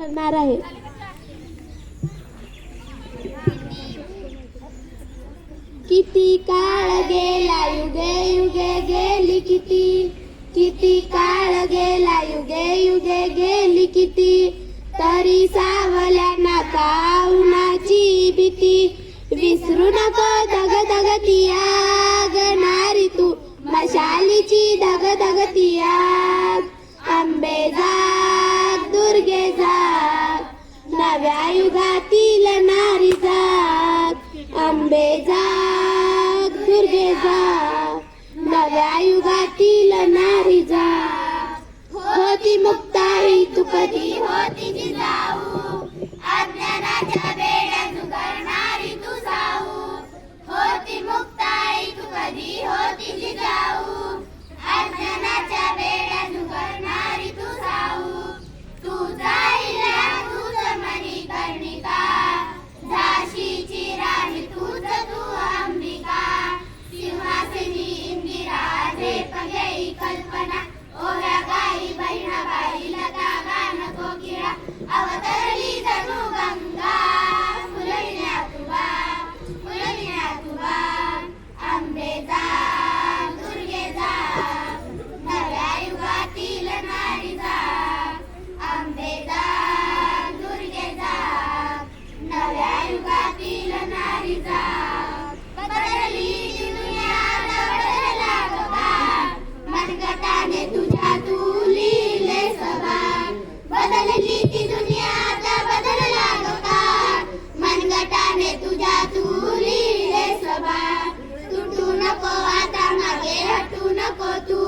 करणार आहे. किती काळ गेला युगे युगे गेली किती? किती काळ गेला युगे युगे गेली किती? तरी सावल्या का उन्हाची भीती. विसरू नको धग धगती आग नारी तू. मशालीची धग धगती आग. आंबे जाग दुर्गे जाग. नव्या युगातील नारी जाग. आंबे जाग दुर्गे जाग. नव्या युगातील नारी जाग. होती मुक्ताई तू कधी होती जिजा ಪರಿಕಲ್ಪನಾ baju.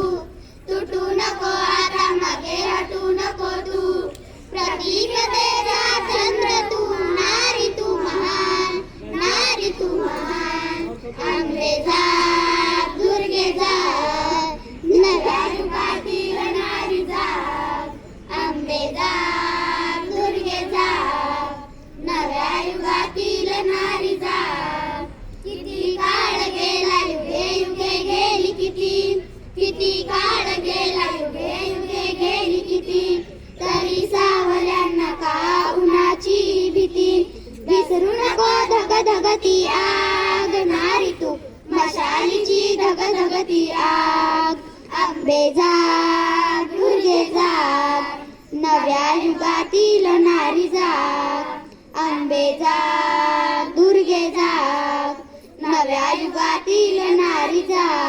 का उन्हाची भीती. विसरू नको धग धगती आग. नारी तू मशालीची धग धगती आग. आंबे जाग दुर्गे जाग. नव्या युगातील नारी जाग. आंबे जाग दुर्गे जाग. नव्या युगातील नारी जाग नारी जाग.